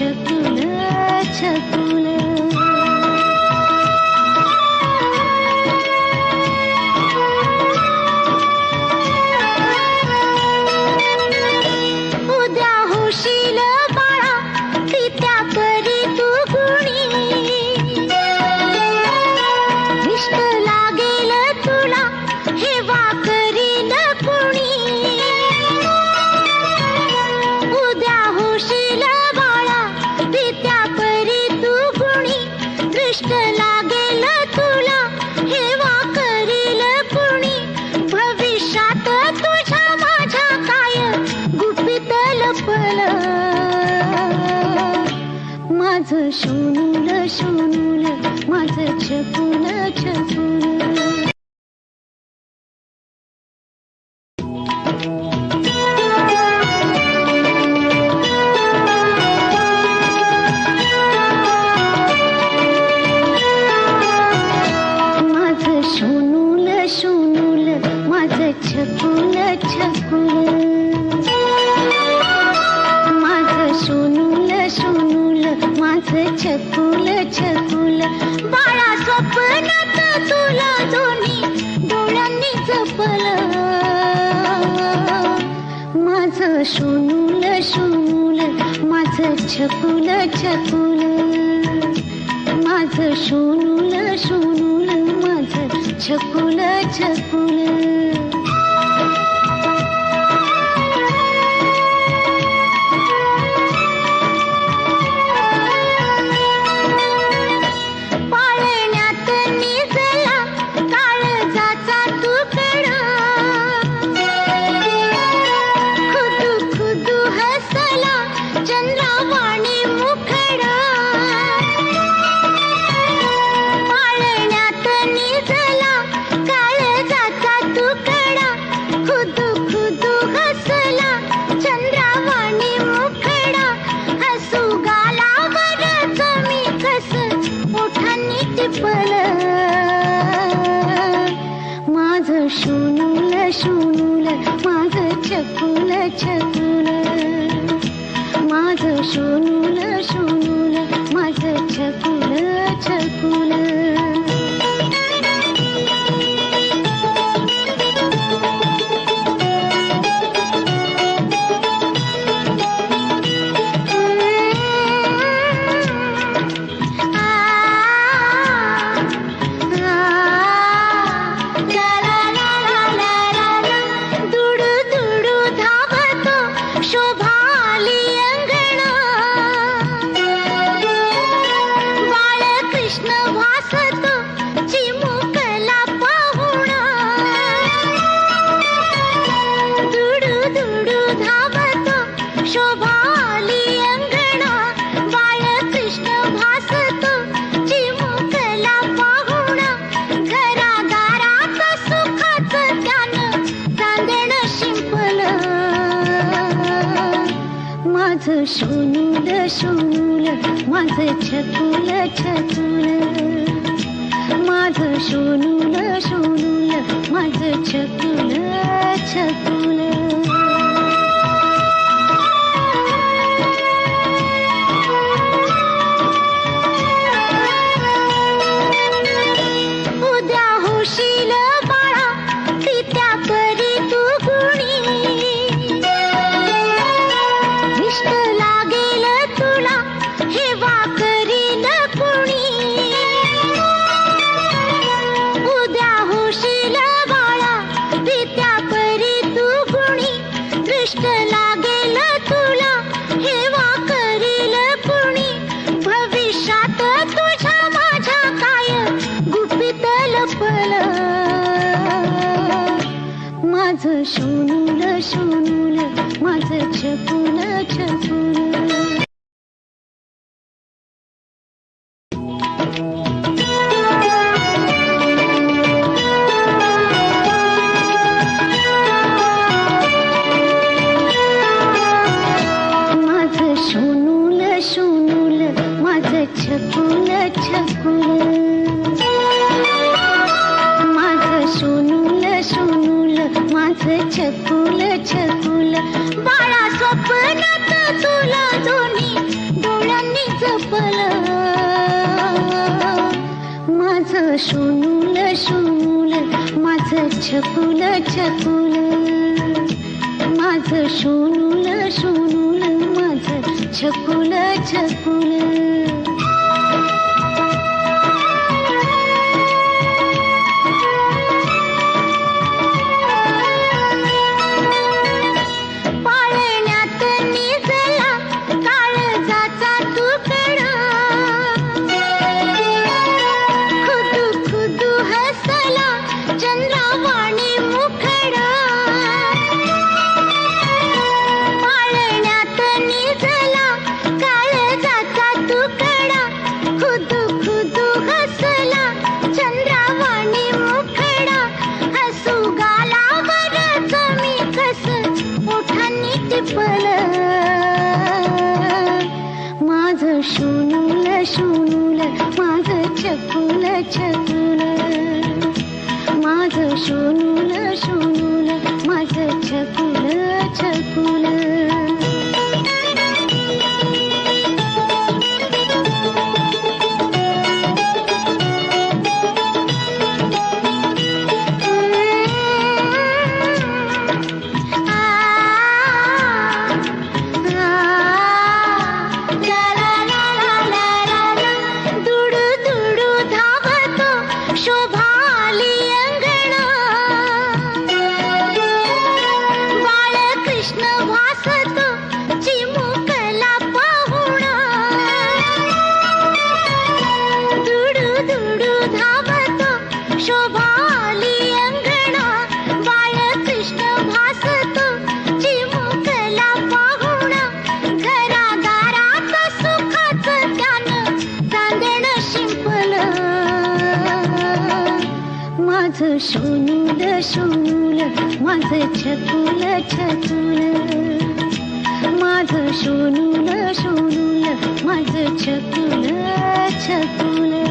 छकुला छकुला सोनूल शूल माझं छकुल छकुल. माझं सोनूल सोनूल माझं छकुल छकुल. छकुल छकुल माझं छकुल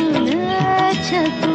माझं छकुल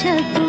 छकुल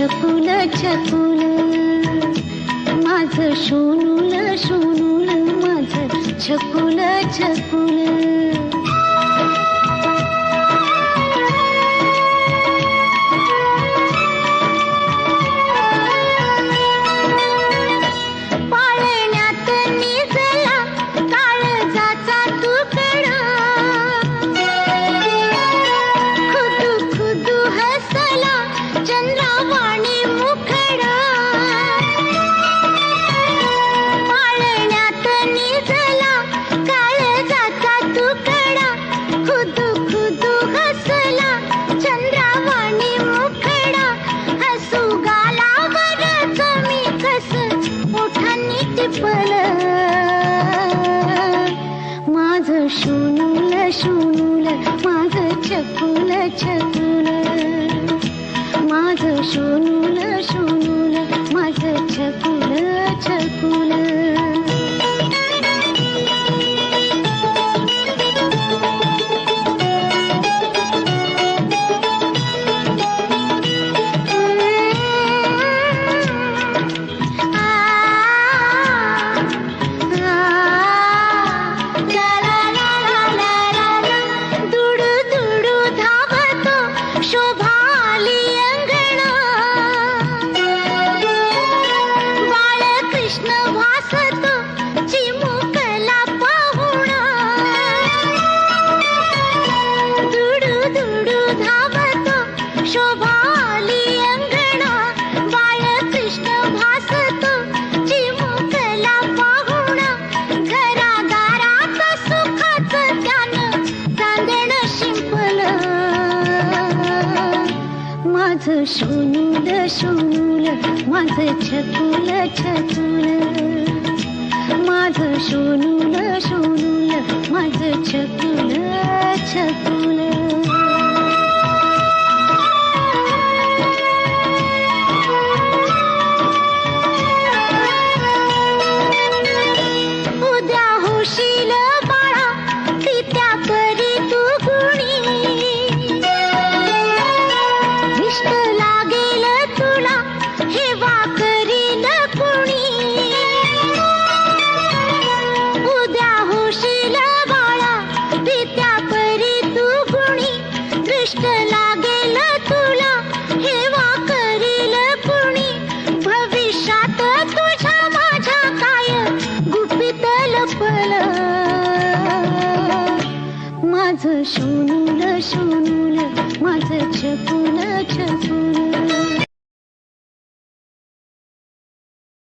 छपुल छपुल माझ माझं सोनूल माझ छपुल छपुल छकुल